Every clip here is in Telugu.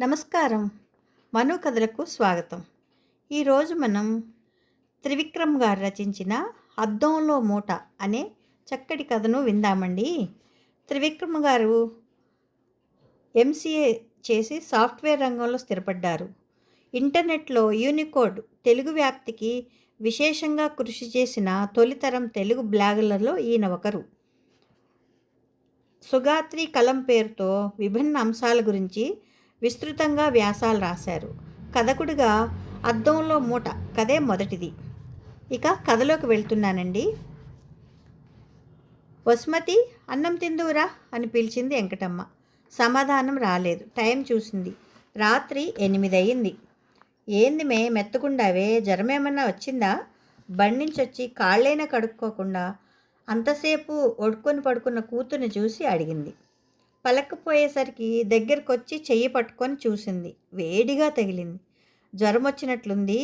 నమస్కారం. మను కథలకు స్వాగతం. ఈరోజు మనం త్రివిక్రమ్ గారు రచించిన అద్దంలో మూట అనే చక్కటి కథను విందామండి. త్రివిక్రమ్ గారు ఎంసీఏ చేసి సాఫ్ట్వేర్ రంగంలో స్థిరపడ్డారు. ఇంటర్నెట్లో యూనికోడ్ తెలుగు వ్యాప్తికి విశేషంగా కృషి చేసిన తొలితరం తెలుగు బ్లాగులలో ఈయన ఒకరు. సుగాత్రి కలం పేరుతో విభిన్న అంశాల గురించి విస్తృతంగా వ్యాసాలు రాశారు. కథకుడిగా అద్దంలో మూట కథే మొదటిది. ఇక కథలోకి వెళ్తున్నానండి. వసుమతి అన్నం తిందువురా అని పిలిచింది వెంకటమ్మ. సమాధానం రాలేదు. టైం చూసింది. రాత్రి ఎనిమిది అయింది ఏంది మే మెత్తకుండావే? జ్వరం ఏమన్నా వచ్చిందా? బండి నుంచి వచ్చి కాళ్ళైనా కడుక్కోకుండా అంతసేపు ఒడుకొని పడుకున్న కూతుర్ని చూసి అడిగింది. పలకపోయేసరికి దగ్గరకొచ్చి చెయ్యి పట్టుకొని చూసింది. వేడిగా తగిలింది. జ్వరం వచ్చినట్లుంది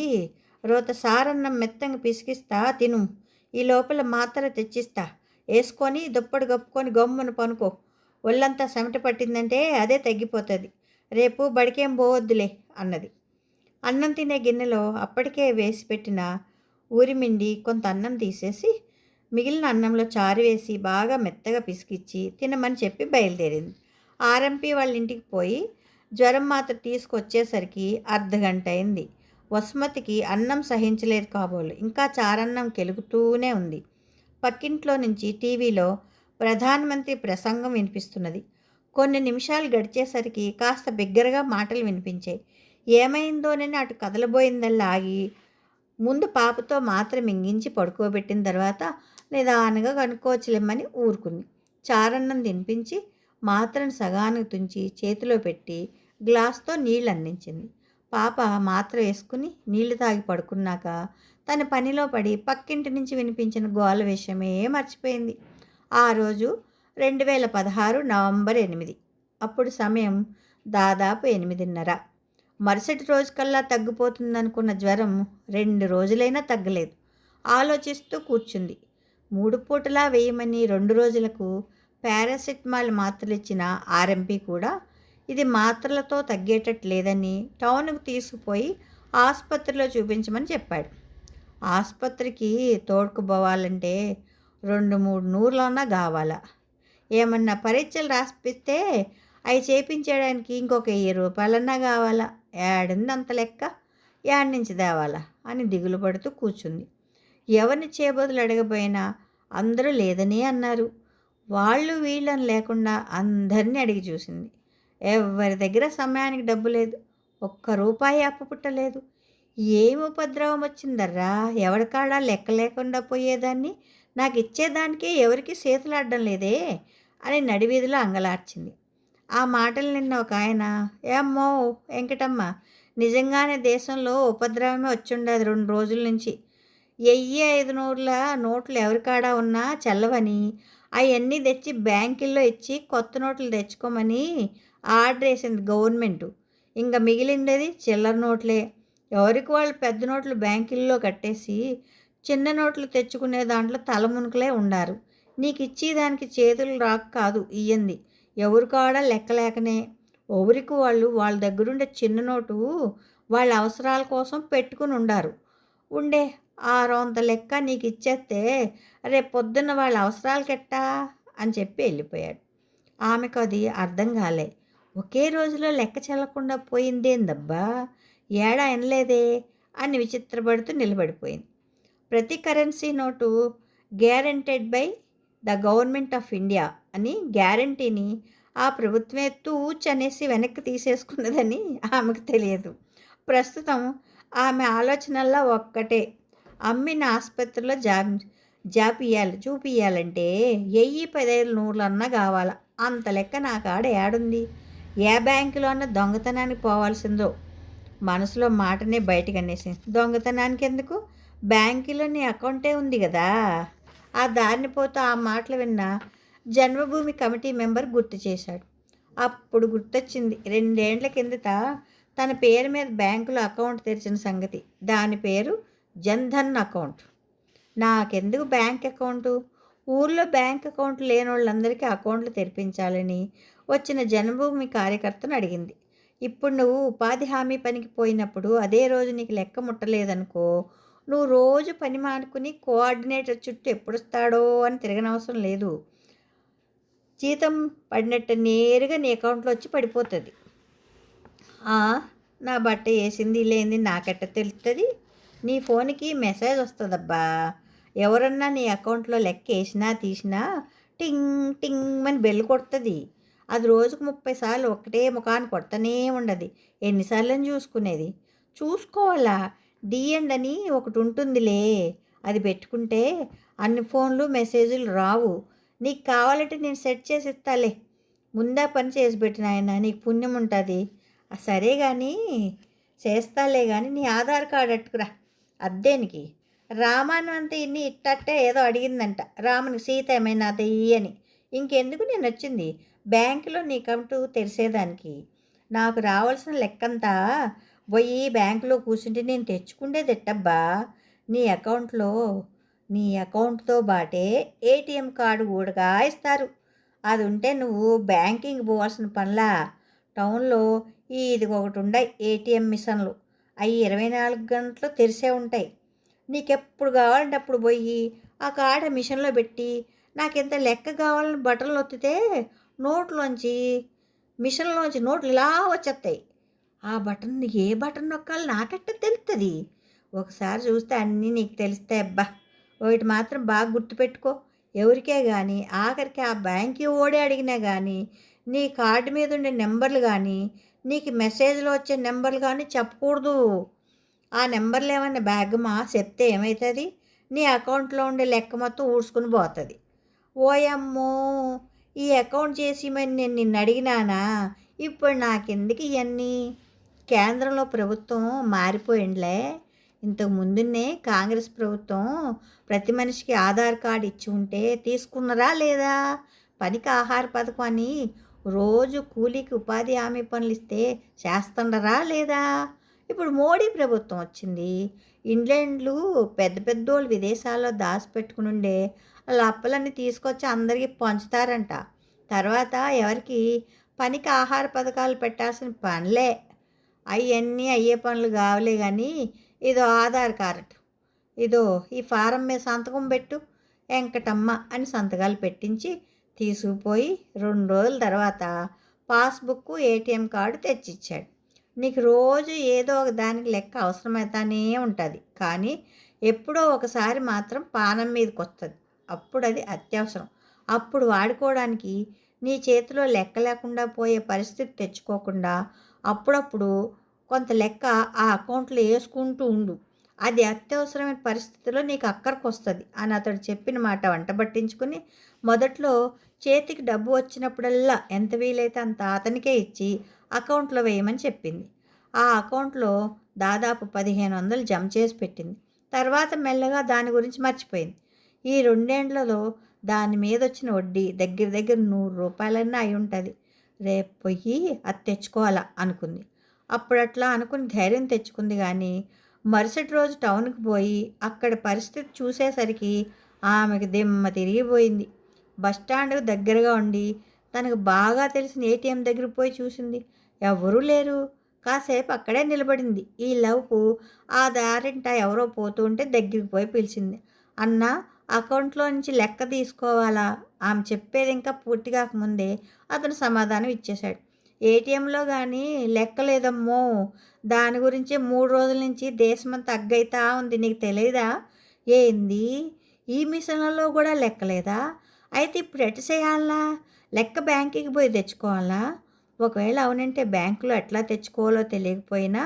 రోత సారన్నం మెత్తంగా పిసికిస్తా తిను. ఈ లోపల మాత్ర తెచ్చిస్తా. వేసుకొని దుప్పటి కప్పుకొని గమ్మున పనుకో. ఒళ్ళంతా చెమట పట్టిందంటే అదే తగ్గిపోతుంది. రేపు బడికేం పోవద్దులే అన్నది. అన్నం తినే గిన్నెలో అప్పటికే వేసి పెట్టిన ఊరిమిండి కొంత అన్నం తీసేసి మిగిలిన అన్నంలో చారు వేసి బాగా మెత్తగా పిసికిచ్చి తినమని చెప్పి బయలుదేరింది. ఆర్ఎంపీ వాళ్ళ ఇంటికి పోయి జ్వరం మాత్ర తీసుకొచ్చేసరికి అర్ధగంట అయింది వసుమతికి అన్నం సహించలేదు కాబోలు. ఇంకా చారన్నం కెలుగుతూనే ఉంది. పక్కింట్లో నుంచి టీవీలో ప్రధానమంత్రి ప్రసంగం వినిపిస్తున్నది. కొన్ని నిమిషాలు గడిచేసరికి కాస్త బిగ్గరగా మాటలు వినిపించాయి. ఏమైందోనని అటు కదలబోయిందల్లా ఆగి ముందు పాపతో మాత్రం మింగించి పడుకోబెట్టిన తర్వాత నిదానంగా కనుక్కోవచ్చులేమని ఊరుకుంది. చారన్నం తినిపించి మాత్రను సగానికి తుంచి చేతిలో పెట్టి గ్లాస్తో నీళ్ళు అందించింది పాప మాత్ర వేసుకుని నీళ్ళు తాగి పడుకున్నాక తన పనిలో పడి పక్కింటి నుంచి వినిపించిన గోల విషయమే మర్చిపోయింది. ఆ రోజు రెండు వేల పదహారు నవంబర్ ఎనిమిది. అప్పుడు సమయం దాదాపు ఎనిమిదిన్నర. మరుసటి రోజుకల్లా తగ్గిపోతుందనుకున్న జ్వరం రెండు రోజులైనా తగ్గలేదు. ఆలోచిస్తూ కూర్చుంది. మూడు పూటలా వేయమని రెండు రోజులకు పారాసిటమాల్ మాత్రలు ఇచ్చిన ఆర్ఎంపీ కూడా ఇది మాత్రలతో తగ్గేటట్టు లేదని టౌన్కు తీసుకుపోయి ఆసుపత్రిలో చూపించమని చెప్పాడు. ఆసుపత్రికి తోడుకుపోవాలంటే రెండు మూడు నూరులన్నా కావాలా. ఏమన్నా పరీక్షలు రాసిపిస్తే అవి చేపించడానికి ఇంకొక వెయ్యి రూపాయలన్నా కావాలా. ఏడుంది అంత లెక్క? ఏడు నుంచి తేవాలా? అని దిగులు పడుతూ కూర్చుంది. ఎవరిని చేయబోదులు అడగపోయినా అందరూ లేదనే అన్నారు. వాళ్ళు వీళ్ళని లేకుండా అందరినీ అడిగి చూసింది. ఎవరి దగ్గర సమయానికి డబ్బు లేదు. ఒక్క రూపాయి అప్పు పుట్టలేదు. ఏమి ఉపద్రవం వచ్చిందర్రా? ఎవరికాడా లెక్క లేకుండా పోయేదాన్ని? నాకు ఇచ్చేదానికే ఎవరికి చేతులాడడం లేదే అని నడివీధిలో అంగలార్చింది ఆ మాటలు నిన్న ఒక ఆయన ఏమ్మో వెంకటమ్మ నిజంగానే దేశంలో ఉపద్రవమే వచ్చిండదు రెండు రోజుల నుంచి. వెయ్యి ఐదు నోట్ల నోట్లు ఎవరికాడా ఉన్నా చల్లవని అవన్నీ తెచ్చి బ్యాంకుల్లో ఇచ్చి కొత్త నోట్లు తెచ్చుకోమని ఆర్డర్ వేసింది గవర్నమెంట్. ఇంకా మిగిలిండేది చిల్లర నోట్లే. ఎవరికి వాళ్ళు పెద్ద నోట్లు బ్యాంకుల్లో కట్టేసి చిన్న నోట్లు తెచ్చుకునే దాంట్లో తలమునుకలే ఉండారు. నీకు ఇచ్చేదానికి చేతులు రాక కాదు ఇయ్యంది. ఎవరు కాడా లెక్కలేకనే ఎవరికి వాళ్ళు వాళ్ళ దగ్గరుండే చిన్న నోటు వాళ్ళ అవసరాల కోసం పెట్టుకుని ఉండారు. ఉండే ఆరు వంద లెక్క నీకు ఇచ్చేస్తే రేపు పొద్దున్న వాళ్ళ అవసరాలు కట్టా అని చెప్పి వెళ్ళిపోయాడు. ఆమెకు అది అర్థం కాలే. ఒకే రోజులో లెక్క చెల్లకుండా పోయిందేందబ్బా? ఏడా అనలేదే అని విచిత్రపడుతూ నిలబడిపోయింది. ప్రతి currency note guaranteed by the government of India అని గ్యారంటీని ఆ ప్రభుత్వమే తూచ్ అనేసి వెనక్కి తీసేసుకున్నదని ఆమెకు తెలియదు. ప్రస్తుతం ఆమె ఆలోచనల్లో ఒక్కటే. అమ్మిన ఆసుపత్రిలో జాబ్ జాపియాలి చూపియాలంటే వెయ్యి పదైదు నూరులన్నా కావాల? అంత లెక్క నా కాడ ఏడుంది? ఏ బ్యాంకులో అన్న దొంగతనానికి పోవాల్సిందో? మనసులో మాటనే బయటకు అనేసింది. దొంగతనానికి ఎందుకు బ్యాంకులో నీ అకౌంటే ఉంది కదా? ఆ దారిని పోతూ ఆ మాటలు విన్న జన్మభూమి కమిటీ మెంబర్ గుర్తు చేశాడు. అప్పుడు గుర్తొచ్చింది. రెండేండ్ల కిందట తన పేరు మీద బ్యాంకులో అకౌంట్ తెరిచిన సంగతి. దాని పేరు జన్ధన్ అకౌంట్. నాకెందుకు బ్యాంక్ అకౌంటు? ఊర్లో బ్యాంక్ అకౌంట్ లేని వాళ్ళందరికీ అకౌంట్లు తెరిపించాలని వచ్చిన జన్మభూమి కార్యకర్తను అడిగింది. ఇప్పుడు నువ్వు ఉపాధి హామీ పనికి పోయినప్పుడు అదే రోజు నీకు లెక్క ముట్టలేదనుకో నువ్వు రోజు పని మానుకుని కోఆర్డినేటర్ చుట్టూ ఎప్పుడు వస్తాడో అని తిరగనవసరం లేదు. జీతం పడినట్టు నేరుగా నీ అకౌంట్లో వచ్చి పడిపోతుంది. నా బట్ట వేసింది లేనిది నాకెట్ట తెలుస్తుంది నీ ఫోన్కి మెసేజ్ వస్తుందబ్బా. ఎవరన్నా నీ అకౌంట్లో లెక్క వేసినా తీసినా టింగ్ టింగ్ అని బెల్ కొడుతుంది. అది రోజుకు ముప్పై సార్లు ఒకటే ముఖాన్ని కొడతనే ఉండదు. ఎన్నిసార్లు అని చూసుకునేది? చూసుకోవాలా? డిఎండ్ అని ఒకటి ఉంటుందిలే. అది పెట్టుకుంటే అన్ని ఫోన్లు మెసేజ్లు రావు. నీకు కావాలంటే నేను సెట్ చేసి ఇస్తాలే. ముందా పని చేసి పెట్టిన ఆయన నీకు పుణ్యం ఉంటుంది. సరే కానీ చేస్తాలే కానీ నీ ఆధార్ కార్డు అట్టుకురా. అద్దేనికి. రామాను ఇన్ని ఇట్టట్టే ఏదో అడిగిందంట. రామునికి సీత ఏమైనా అదయ్యి అని ఇంకెందుకు నేను వచ్చింది? బ్యాంకులో నీ అకౌంట్ తెరిసేదానికి. నాకు రావాల్సిన లెక్కంతా పోయి బ్యాంకులో కూర్చుంటే నేను తెచ్చుకుండేది ఎట్టబ్బా నీ అకౌంట్లో నీ అకౌంట్తో బాటే ఏటీఎం కార్డు కూడా ఇస్తారు. అది ఉంటే నువ్వు బ్యాంకింగ్ పోవాల్సిన పనిలా. టౌన్లో ఈ ఇది ఒకటి ఉండే ఏటీఎం మిషన్లు. అవి ఇరవై నాలుగు గంటలు తెరిసే ఉంటాయి. నీకు ఎప్పుడు కావాలంటే అప్పుడు పోయి ఆ కార్డు మిషన్లో పెట్టి నాకు ఎంత లెక్క కావాలని బటన్లు ఒత్తితే నోట్లోంచి మిషన్లోంచి నోట్లు ఇలా వచ్చేస్తాయి ఆ బటన్ ఏ బటన్ నొక్కాలి నాకట్ట తెలుస్తుంది ఒకసారి చూస్తే అన్నీ నీకు తెలుస్తాయి అబ్బా. ఒకటి మాత్రం బాగా గుర్తుపెట్టుకో ఎవరికే కానీ ఆఖరికి ఆ బ్యాంక్ ఓడే అడిగినా కానీ నీ కార్డు మీద ఉండే నెంబర్లు కానీ నీకు మెసేజ్లో వచ్చే నెంబర్లు కానీ చెప్పకూడదు. ఆ నెంబర్లు ఏమన్నా బ్యాగమా? చెప్తే ఏమవుతుంది నీ అకౌంట్లో ఉండే లెక్క మొత్తం ఊడ్చుకుని పోతుంది. ఓయమ్మో! ఈ అకౌంట్ చేసి మరి నేను నిన్ను అడిగినానా? ఇప్పుడు నాకెందుకు ఇవన్నీ కేంద్రంలో ప్రభుత్వం మారిపోయిండ్లే ఇంతకు ముందునే కాంగ్రెస్ ప్రభుత్వం ప్రతి మనిషికి ఆధార్ కార్డు ఇచ్చి ఉంటే తీసుకున్నరా లేదా? పనికి ఆహార పథకం అని రోజు కూలీకి ఉపాధి హామీ పనులు ఇస్తే చేస్తుండరా లేదా? ఇప్పుడు మోడీ ప్రభుత్వం వచ్చింది. ఇంగ్లాండ్లు పెద్ద పెద్దోళ్ళు విదేశాల్లో దాచిపెట్టుకుని ఉండే వాళ్ళ అప్పులన్నీ తీసుకొచ్చి అందరికీ పంచుతారంట. తర్వాత ఎవరికి? పనికి ఆహార పథకాలు పెట్టాల్సిన పనులే. అవన్నీ అయ్యే పనులు కావలే కానీ ఇదో ఆధార్ కార్డు ఇదో ఈ ఫారం మీద సంతకం పెట్టు వెంకటమ్మ అని సంతకాలు పెట్టించి తీసుకుపోయి రెండు రోజుల తర్వాత పాస్బుక్ ఏటీఎం కార్డు తెచ్చిచ్చాడు. నీకు రోజు ఏదో ఒక దానికి లెక్క అవసరమవుతానే ఉంటుంది. కానీ ఎప్పుడో ఒకసారి మాత్రం పానం మీదకి వస్తుంది అప్పుడు అది అత్యవసరం. అప్పుడు వాడుకోవడానికి నీ చేతిలో లెక్క లేకుండా పోయే పరిస్థితి తెచ్చుకోకుండా అప్పుడప్పుడు కొంత లెక్క ఆ అకౌంట్లో వేసుకుంటూ ఉండు. అది అత్యవసరమైన పరిస్థితిలో నీకు అక్కడికి వస్తుంది అని అతడు చెప్పిన మాట వంట పట్టించుకుని మొదట్లో చేతికి డబ్బు వచ్చినప్పుడల్లా ఎంత వీలైతే అంత అతనికే ఇచ్చి అకౌంట్లో వేయమని చెప్పింది. ఆ అకౌంట్లో దాదాపు పదిహేను వందలు జమ చేసి పెట్టింది. తర్వాత మెల్లగా దాని గురించి మర్చిపోయింది. ఈ రెండేండ్లలో దాని మీద వచ్చిన వడ్డీ దగ్గర దగ్గర నూరు రూపాయలన్నా అయి ఉంటుంది. రేపు పోయి అది తెచ్చుకోవాలా అనుకుంది. అప్పుడు అట్లా అనుకుని ధైర్యం తెచ్చుకుంది కానీ మరుసటి రోజు టౌన్కి పోయి అక్కడ పరిస్థితి చూసేసరికి ఆమెకు దిమ్మ తిరిగిపోయింది. బస్టాండ్కు దగ్గరగా ఉండి తనకు బాగా తెలిసిన ఏటీఎం దగ్గర పోయి చూసింది. ఎవరూ లేరు. కాసేపు అక్కడే నిలబడింది. ఈ లవ్కు ఆ దారింట ఎవరో పోతూ ఉంటే దగ్గరికి పోయి పిలిచింది. అన్న అకౌంట్లో నుంచి లెక్క తీసుకోవాలా? ఆమె చెప్పేది ఇంకా పూర్తి కాకముందే అతను సమాధానం ఇచ్చేశాడు. ఏటీఎంలో కానీ లెక్క లేదమ్మో దాని గురించి మూడు రోజుల నుంచి దేశమంతా అగ్గైతా ఉంది. నీకు తెలియదా ఏంది? ఈ మిషన్లలో కూడా లెక్కలేదా అయితే ఇప్పుడు ఎట్ట చేయాలా? లెక్క బ్యాంకుకి పోయి తెచ్చుకోవాలా? ఒకవేళ అవునంటే బ్యాంకులో ఎట్లా తెచ్చుకోవాలో తెలియకపోయినా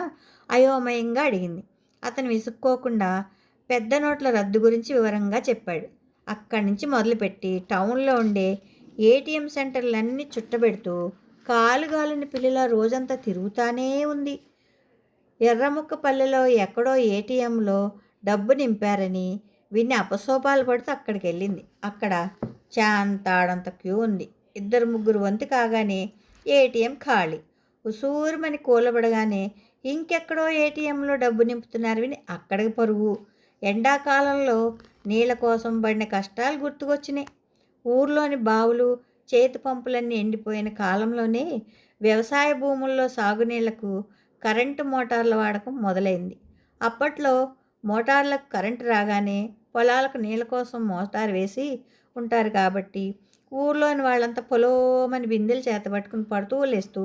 అయోమయంగా అడిగింది. అతను విసుక్కోకుండా పెద్ద నోట్ల రద్దు గురించి వివరంగా చెప్పాడు. అక్కడి నుంచి మొదలుపెట్టి టౌన్లో ఉండే ఏటీఎం సెంటర్లన్నీ చుట్టబెడుతూ కాలుగాలిన పిల్లల రోజంతా తిరుగుతానే ఉంది. ఎర్రముక్క పల్లెలో ఎక్కడో ఏటీఎంలో డబ్బు నింపారని విన్ని అపశోపాలు పడితే అక్కడికి వెళ్ళింది. అక్కడ చాంతాడంత క్యూ ఉంది. ఇద్దరు ముగ్గురు వంతు కాగానే ఏటీఎం ఖాళీ. ఉసూరుమని కూలబడగానే ఇంకెక్కడో ఏటీఎంలో డబ్బు నింపుతున్నారు విని అక్కడికి పరుగు ఎండాకాలంలో నీళ్ళ కోసం పడిన కష్టాలు గుర్తుకొచ్చినాయి. ఊర్లోని బావులు చేతి పంపులన్నీ ఎండిపోయిన కాలంలోనే వ్యవసాయ భూముల్లో సాగునీళ్ళకు కరెంటు మోటార్ల వాడకం మొదలైంది. అప్పట్లో మోటార్లకు కరెంటు రాగానే పొలాలకు నీళ్ళ కోసం మోటార్ వేసి ఉంటారు కాబట్టి ఊర్లోని వాళ్ళంతా పొలోమని బిందెలు చేతబట్టుకుని పడుతూ లేస్తూ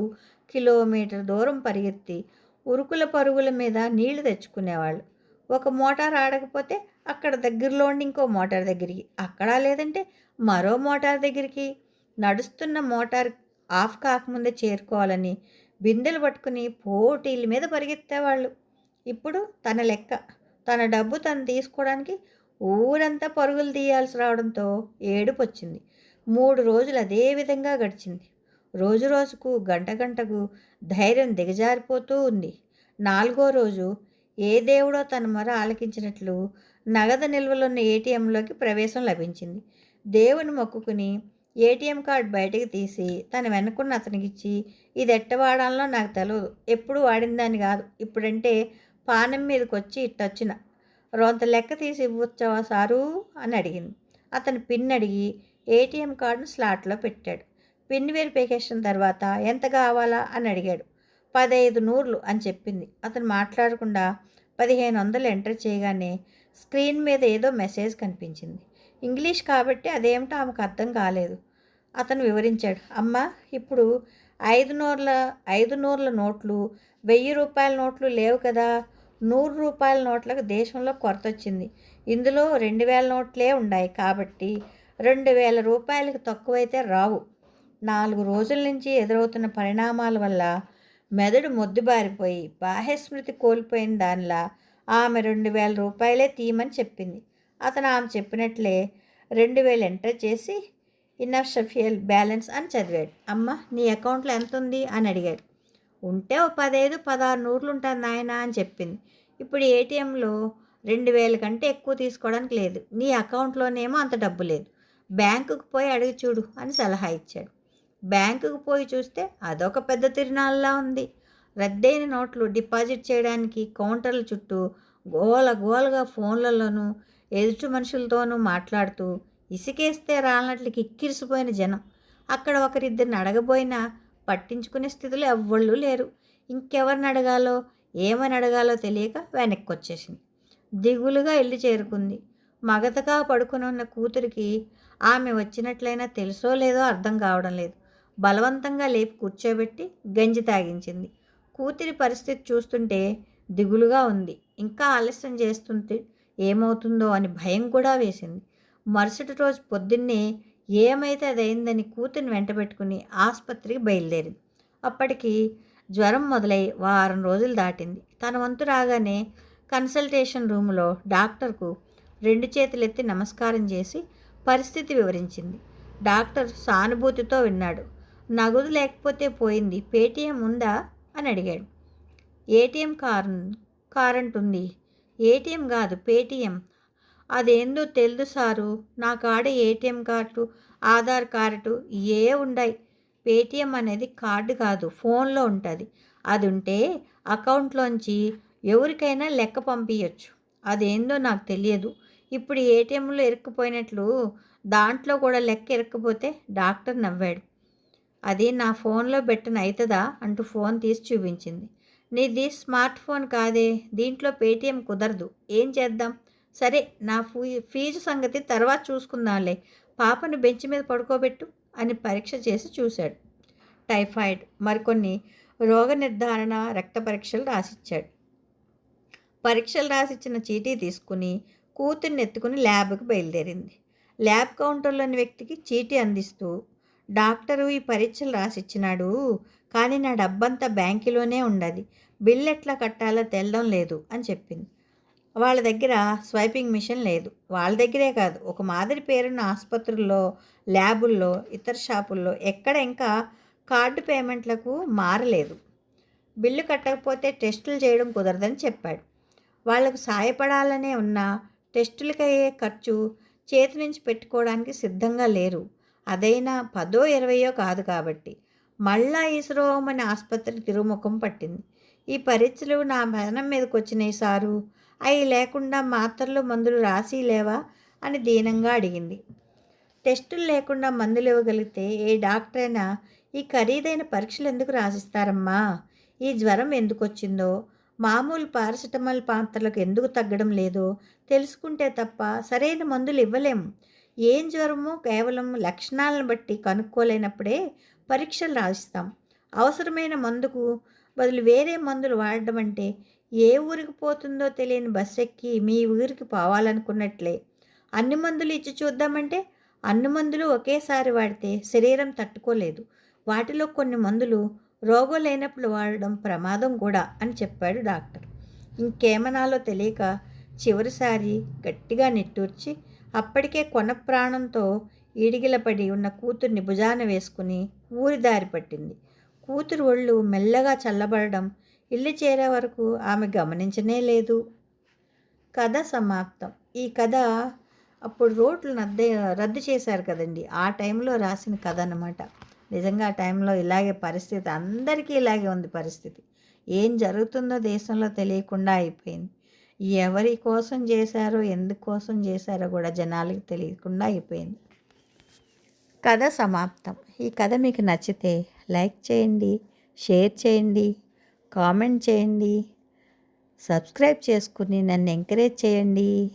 కిలోమీటర్ దూరం పరిగెత్తి ఉరుకుల పరుగుల మీద నీళ్ళు తెచ్చుకునేవాళ్ళు. ఒక మోటార్ ఆడకపోతే అక్కడ దగ్గరలో ఉండి ఇంకో మోటార్ దగ్గరికి అక్కడ లేదంటే మరో మోటార్ దగ్గరికి. నడుస్తున్న మోటార్ ఆఫ్ కాకముందే చేరుకోవాలని బిందెలు పట్టుకుని పోటీల మీద పరిగెత్తేవాళ్ళు. ఇప్పుడు తన లెక్క తన డబ్బు తను తీసుకోవడానికి ఊరంతా పరుగులు తీయాల్సి రావడంతో ఏడుపు వచ్చింది మూడు రోజులు అదే విధంగా గడిచింది. రోజు రోజుకు గంట గంటకు ధైర్యం దిగజారిపోతూ ఉంది. నాలుగో రోజు ఏ దేవుడో తన మొర ఆలకించినట్లు నగదు నిల్వలున్న ఏటీఎంలోకి ప్రవేశం లభించింది. దేవుని మొక్కుకుని ఏటీఎం కార్డు బయటకు తీసి తన వెనుకున్న అతనికి ఇచ్చి ఇది ఎట్ట వాడాలో నాకు తెలియదు ఎప్పుడు వాడిందని కాదు. ఇప్పుడంటే పానం మీదకి వచ్చి ఇట్టొచ్చిన. రొంత లెక్క తీసి ఇవ్వచ్చావా సారు? అని అడిగింది. అతను పిన్ అడిగి ఏటీఎం కార్డును స్లాట్లో పెట్టాడు. పిన్ వెరిఫికేషన్ తర్వాత ఎంత కావాలా? అని అడిగాడు. పదహైదు నూర్లు అని చెప్పింది. అతను మాట్లాడకుండా పదిహేను వందలు ఎంటర్ చేయగానే స్క్రీన్ మీద ఏదో మెసేజ్ కనిపించింది. ఇంగ్లీష్ కాబట్టి అదేమిటో ఆమెకు అర్థం కాలేదు. అతను వివరించాడు. అమ్మ ఇప్పుడు ఐదు నూర్ల ఐదు నూర్ల నోట్లు వెయ్యి రూపాయల నోట్లు లేవు కదా? నూరు రూపాయల నోట్లకు దేశంలో కొరత వచ్చింది ఇందులో రెండు వేల నోట్లే ఉన్నాయి కాబట్టి రెండు వేల రూపాయలకు తక్కువైతే రావు. నాలుగు రోజుల నుంచి ఎదురవుతున్న పరిణామాల వల్ల మెదడు మొద్దుబారిపోయి బాహ్యస్మృతి కోల్పోయిన దానిలా ఆమె రెండు వేల రూపాయలే తీయమని చెప్పింది. అతను ఆమె చెప్పినట్లే రెండు వేలు ఎంటర్ చేసి ఇన్నఫ్ షఫియల్ బ్యాలెన్స్ అని చదివాడు. అమ్మ నీ అకౌంట్లో ఎంత ఉంది అని అడిగాడు. ఉంటే ఓ పదహైదు పదహారు నూర్లు ఉంటుంది నాయన అని చెప్పింది. ఇప్పుడు ఏటీఎంలో రెండు వేల కంటే ఎక్కువ తీసుకోవడానికి లేదు. నీ అకౌంట్లోనేమో అంత డబ్బు లేదు. బ్యాంకుకు పోయి అడిగి చూడు అని సలహా ఇచ్చాడు. బ్యాంకుకు పోయి చూస్తే అదొక పెద్ద తిరునాళ్ళలా ఉంది. రద్దయిన నోట్లు డిపాజిట్ చేయడానికి కౌంటర్ల చుట్టూ గోల గోలగా ఫోన్లలోనూ ఎదుటి మనుషులతోనూ మాట్లాడుతూ ఇసుకేస్తే రాలనట్లు కిక్కిరిసిపోయిన జనం. అక్కడ ఒకరిద్దరిని అడగబోయినా పట్టించుకునే స్థితిలో ఎవ్వళ్ళు లేరు. ఇంకెవరిని అడగాలో ఏమని అడగాలో తెలియక వెనక్కి వచ్చేసింది దిగులుగా ఇల్లు చేరుకుంది. మగతగా పడుకుని ఉన్న కూతురికి ఆమె వచ్చినట్లయినా తెలుసో లేదో అర్థం కావడం లేదు. బలవంతంగా లేపి కూర్చోబెట్టి గంజి తాగించింది. కూతురి పరిస్థితి చూస్తుంటే దిగులుగా ఉంది. ఇంకా ఆలస్యం చేస్తుంటే ఏమవుతుందో అని భయం కూడా వేసింది. మరుసటి రోజు పొద్దున్నే ఏమైతే అది అయిందని కూతురిని వెంటబెట్టుకుని ఆసుపత్రికి బయలుదేరింది. అప్పటికి జ్వరం మొదలై వారం రోజులు దాటింది. తన వంతు రాగానే కన్సల్టేషన్ రూములో డాక్టర్కు రెండు చేతులెత్తి నమస్కారం చేసి పరిస్థితి వివరించింది. డాక్టర్ సానుభూతితో విన్నాడు. నగదు లేకపోతే పోయింది. పేటీఎం ఉందా? అని అడిగాడు. ఏటీఎం కారు కారంటుంది. ఏటీఎం కాదు పేటీఎం అదేందో తెలుదు సారు నా కాడ ఏటీఎం కార్డు ఆధార్ కార్డు ఏ ఉండాయి. పేటీఎం అనేది కార్డు కాదు ఫోన్లో ఉంటుంది. అది ఉంటే అకౌంట్లోంచి ఎవరికైనా లెక్క పంపించచ్చు అదేందో నాకు తెలియదు. ఇప్పుడు ఏటీఎంలో ఇరుక్కుపోయినట్లు దాంట్లో కూడా లెక్క ఇరక్కపోతే డాక్టర్ నవ్వాడు. అది నా ఫోన్లో పెట్టిన అవుతుందా అంటూ ఫోన్ తీసి చూపించింది. నీది స్మార్ట్ ఫోన్ కాదే దీంట్లో పేటీఎం కుదరదు. ఏం చేద్దాం? సరే నా ఫీ ఫీజు సంగతి తర్వాత చూసుకుందాంలే. పాపను బెంచ్ మీద పడుకోబెట్టు అని పరీక్ష చేసి చూశాడు. టైఫాయిడ్ మరికొన్ని రోగ నిర్ధారణ రక్త పరీక్షలు రాసిచ్చాడు. పరీక్షలు రాసిచ్చిన చీటీ తీసుకుని కూతుర్ని ఎత్తుకుని ల్యాబ్కి బయలుదేరింది. ల్యాబ్ కౌంటర్లోని వ్యక్తికి చీటీ అందిస్తూ డాక్టరు ఈ పరీక్షలు రాసిచ్చినాడు కానీ నా డబ్బంతా బ్యాంకులోనే ఉండదు. బిల్ ఎట్లా కట్టాలో తెలడం లేదు అని చెప్పింది. వాళ్ళ దగ్గర స్వైపింగ్ మిషన్ లేదు. వాళ్ళ దగ్గరే కాదు ఒక మాదిరి పేరున్న ఆసుపత్రుల్లో ల్యాబుల్లో ఇతర షాపుల్లో ఎక్కడ ఇంకా కార్డు పేమెంట్లకు మారలేదు. బిల్లు కట్టకపోతే టెస్టులు చేయడం కుదరదని చెప్పాడు. వాళ్ళకు సాయపడాలనే ఉన్న టెస్టులకయ్యే ఖర్చు చేతి నుంచి పెట్టుకోవడానికి సిద్ధంగా లేరు. అదైనా పదో ఇరవయో కాదు కాబట్టి. మళ్ళా ఈశ్వరోమని ఆసుపత్రి తిరుముఖం పట్టింది. ఈ పరీక్షలు నా మరణం మీదకి వచ్చినాయి సారు. అవి లేకుండా మాత్రలు మందులు రాసి లేవా అని దీనంగా అడిగింది. టెస్టులు లేకుండా మందులు ఇవ్వగలిగితే ఏ డాక్టర్ అయినా ఈ ఖరీదైన పరీక్షలు ఎందుకు రాసిస్తారమ్మా? ఈ జ్వరం ఎందుకు వచ్చిందో మామూలు పారాసిటమాల్ పాత్రలకు ఎందుకు తగ్గడం లేదో? తెలుసుకుంటే తప్ప సరైన మందులు ఇవ్వలేము ఏం జ్వరమో కేవలం లక్షణాలను బట్టి కనుక్కోలేనప్పుడే పరీక్షలు రాసిస్తాం. అవసరమైన మందుకు బదులు వేరే మందులు వాడడం అంటే ఏ ఊరికి పోతుందో తెలియని బస్సు ఎక్కి మీ ఊరికి పోవాలనుకున్నట్లే. అన్ని మందులు ఇచ్చి చూద్దామంటే అన్ని మందులు ఒకేసారి వాడితే శరీరం తట్టుకోలేదు. వాటిలో కొన్ని మందులు రోగం లేనప్పుడు వాడడం ప్రమాదం కూడా అని చెప్పాడు డాక్టర్. ఇంకేమనాలో తెలియక చివరిసారి గట్టిగా నిట్టూర్చి అప్పటికే కొన ప్రాణంతో ఈడిగిలపడి ఉన్న కూతుర్ని భుజాన వేసుకుని ఊరి దారి పట్టింది. కూతురు ఒళ్ళు మెల్లగా చల్లబడడం ఇల్లు చేరే వరకు ఆమె గమనించనే లేదు. కథ సమాప్తం. ఈ కథ అప్పుడు రోడ్లు రద్దు రద్దు చేశారు కదండి. ఆ టైంలో రాసిన కథ అనమాట నిజంగా ఆ టైంలో ఇలాగే పరిస్థితి అందరికీ ఇలాగే ఉంది పరిస్థితి. ఏం జరుగుతుందో దేశంలో తెలియకుండా అయిపోయింది. ఎవరి కోసం చేశారో ఎందుకోసం చేశారో కూడా జనాలకి తెలియకుండా అయిపోయింది. కథ సమాప్తం. ఈ కథ మీకు నచ్చితే లైక్ చేయండి షేర్ చేయండి. కామెంట్ చేయండి. సబ్స్క్రైబ్ చేసుకుని నన్ను ఎంకరేజ్ చేయండి.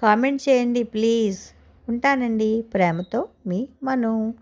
కామెంట్ చేయండి ప్లీజ్. ఉంటానండి. ప్రేమతో మీ మను.